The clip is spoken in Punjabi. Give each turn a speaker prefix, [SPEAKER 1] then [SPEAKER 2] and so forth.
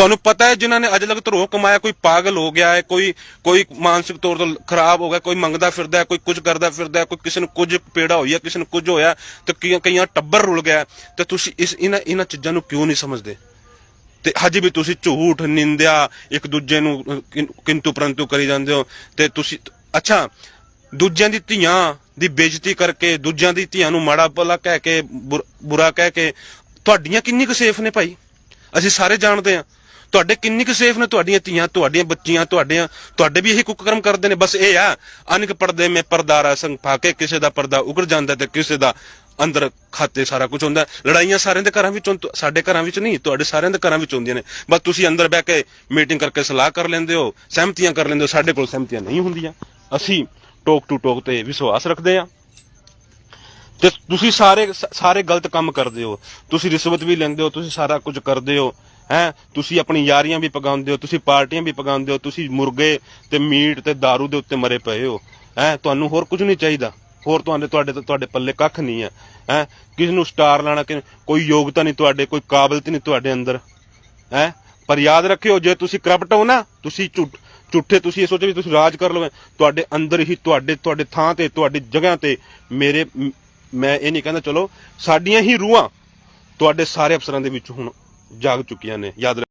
[SPEAKER 1] ਤੁਹਾਨੂੰ ਪਤਾ ਹੈ ਜਿਨ੍ਹਾਂ ਨੇ ਅੱਜ ਤੱਕ ਧਰੋ ਕਮਾਇਆ, ਕੋਈ ਪਾਗਲ ਹੋ ਗਿਆ ਹੈ, ਕੋਈ ਕੋਈ ਮਾਨਸਿਕ ਤੌਰ ਤੋਂ ਖਰਾਬ ਹੋ ਗਿਆ, ਕੋਈ ਮੰਗਦਾ ਫਿਰਦਾ ਹੈ, ਕੋਈ ਕੁਝ ਕਰਦਾ ਫਿਰਦਾ ਹੈ, ਕੋਈ ਕਿਸੇ ਨੂੰ ਕੁਝ ਪੇੜਾ ਹੋਈ ਹੈ ਕਿਸੇ ਨੂੰ ਕੁਝ ਹੋਇਆ, ਤੇ ਕਈਆਂ ਕਈਆਂ ਟੱਬਰ ਰੁਲ ਗਿਆ ਤੇ ਤੁਸੀਂ ਇਸ, ਇਹਨਾਂ ਇਹਨਾਂ ਚੀਜ਼ਾਂ ਨੂੰ ਕਿਉਂ ਨਹੀਂ ਸਮਝਦੇ? ਤੇ ਹਜੇ ਵੀ ਤੁਸੀਂ ਝੂਠ, ਨਿੰਦਿਆ, ਇੱਕ ਦੂਜੇ ਨੂੰ ਕਿੰਤੂ ਪਰੰਤੂ ਕਰੀ ਜਾਂਦੇ ਹੋ, ਤੇ ਤੁਸੀਂ, ਅੱਛਾ, ਦੂਜਿਆਂ ਦੀ ਧੀਆਂ ਦੀ ਬੇਇੱਜ਼ਤੀ ਕਰਕੇ, ਦੂਜਿਆਂ ਦੀ ਧੀਆਂ ਨੂੰ ਮਾੜਾ ਭਲਾ ਕਹਿ ਕੇ, ਬੁਰ- ਬੁਰਾ ਕਹਿ ਕੇ, ਤੁਹਾਡੀਆਂ ਕਿੰਨੀ ਕੁ ਸੇਫ ਨੇ ਭਾਈ? ਅਸੀਂ ਸਾਰੇ ਜਾਣਦੇ ਆ ਤੁਹਾਡੇ ਕਿੰਨੀ ਕੁ ਸੇਫ ਨੇ ਤੁਹਾਡੀਆਂ ਧੀਆਂ, ਤੁਹਾਡੀਆਂ ਬੱਚੀਆਂ, ਤੁਹਾਡੀਆਂ, ਤੁਹਾਡੇ ਵੀ ਇਹੀ ਕੁਕਰਮ ਕਰਦੇ ਨੇ। ਬਸ ਇਹ ਆ, ਅਨਕ ਪਰਦੇ ਮੇ ਪਰਦਾਰਾ ਸੰਗ ਪਾ ਕੇ ਕਿਸੇ ਦਾ ਪਰਦਾ ਉਗੜ ਜਾਂਦਾ ਤੇ ਕਿਸੇ ਦਾ ਅੰਦਰ ਖਾਤੇ ਸਾਰਾ ਕੁਝ ਹੁੰਦਾ। ਲੜਾਈਆਂ ਸਾਰਿਆਂ ਦੇ ਘਰਾਂ ਵਿੱਚ, ਸਾਡੇ ਘਰਾਂ ਵਿੱਚ ਨਹੀਂ, ਤੁਹਾਡੇ ਸਾਰਿਆਂ ਦੇ ਘਰਾਂ ਵਿੱਚ ਹੁੰਦੀਆਂ ਨੇ। ਬਸ ਤੁਸੀਂ ਅੰਦਰ ਬਹਿ ਕੇ ਮੀਟਿੰਗ ਕਰਕੇ ਸਲਾਹ ਕਰ ਲੈਂਦੇ ਹੋ, ਸਹਿਮਤੀਆਂ ਕਰ ਲੈਂਦੇ ਹੋ, ਸਾਡੇ ਕੋਲ ਸਹਿਮਤੀਆਂ ਨਹੀਂ ਹੁੰਦੀਆਂ। ਅਸੀਂ ਟੋਕ ਟੂ ਟੋਕ ਤੇ ਵਿਸ਼ਵਾਸ ਰੱਖਦੇ ਆ ਤੇ ਤੁਸੀਂ ਸਾਰੇ ਸਾਰੇ ਗਲਤ ਕੰਮ ਕਰਦੇ ਹੋ। ਤੁਸੀਂ ਰਿਸ਼ਵਤ ਵੀ ਲੈਂਦੇ ਹੋ, ਤੁਸੀਂ ਸਾਰਾ ਕੁਝ ਕਰਦੇ ਹੋ, ਹੈ? ਤੁਸੀਂ ਆਪਣੀ ਯਾਰੀਆਂ ਵੀ ਪਗਾਉਂਦੇ ਹੋ, ਤੁਸੀਂ ਪਾਰਟੀਆਂ ਵੀ ਪਗਾਉਂਦੇ ਹੋ, ਤੁਸੀਂ ਮੁਰਗੇ ਤੇ ਮੀਟ ਤੇ दारू ਦੇ ਉੱਤੇ ਮਰੇ ਪਏ ਹੋ, ਹੈ? ਤੁਹਾਨੂੰ ਹੋਰ ਕੁਝ ਨਹੀਂ ਚਾਹੀਦਾ। ਹੋਰ ਤੁਹਾਡੇ ਤੁਹਾਡੇ ਤੁਹਾਡੇ ਪੱਲੇ ਕੱਖ ਨਹੀਂ ਹੈ ਹੈ? ਕਿਸ ਨੂੰ ਸਟਾਰ ਲਾਣਾ ਕੋਈ ਯੋਗਤਾ ਨਹੀਂ ਤੁਹਾਡੇ, ਕੋਈ ਕਾਬਲਤ ਨਹੀਂ ਤੁਹਾਡੇ ਅੰਦਰ, ਹੈ? ਪਰ ਯਾਦ ਰੱਖਿਓ, ਜੇ ਤੁਸੀਂ ਕਰਪਟ ਹੋ ਨਾ, ਤੁਸੀਂ ਝੂਠ, ਝੂਠੇ ਤੁਸੀਂ ਇਹ ਸੋਚੋ ਵੀ ਤੁਸੀਂ ਰਾਜ ਕਰ ਲਓਗੇ ਤੁਹਾਡੇ ਅੰਦਰ ਹੀ ਤੁਹਾਡੇ ਤੁਹਾਡੇ ਥਾਂ ਤੇ, ਤੁਹਾਡੀ ਜਗ੍ਹਾ ਤੇ ਮੇਰੇ ਮੈਂ ਇਹ ਨਹੀਂ ਕਹਿੰਦਾ, ਚਲੋ, ਸਾਡੀਆਂ ਹੀ ਰੂਹਾਂ ਤੁਹਾਡੇ ਸਾਰੇ ਅਫਸਰਾਂ ਦੇ ਵਿੱਚ ਹੁਣ ਜਾਗ ਚੁੱਕੀਆਂ ਨੇ, ਯਾਦ ਰੱਖ-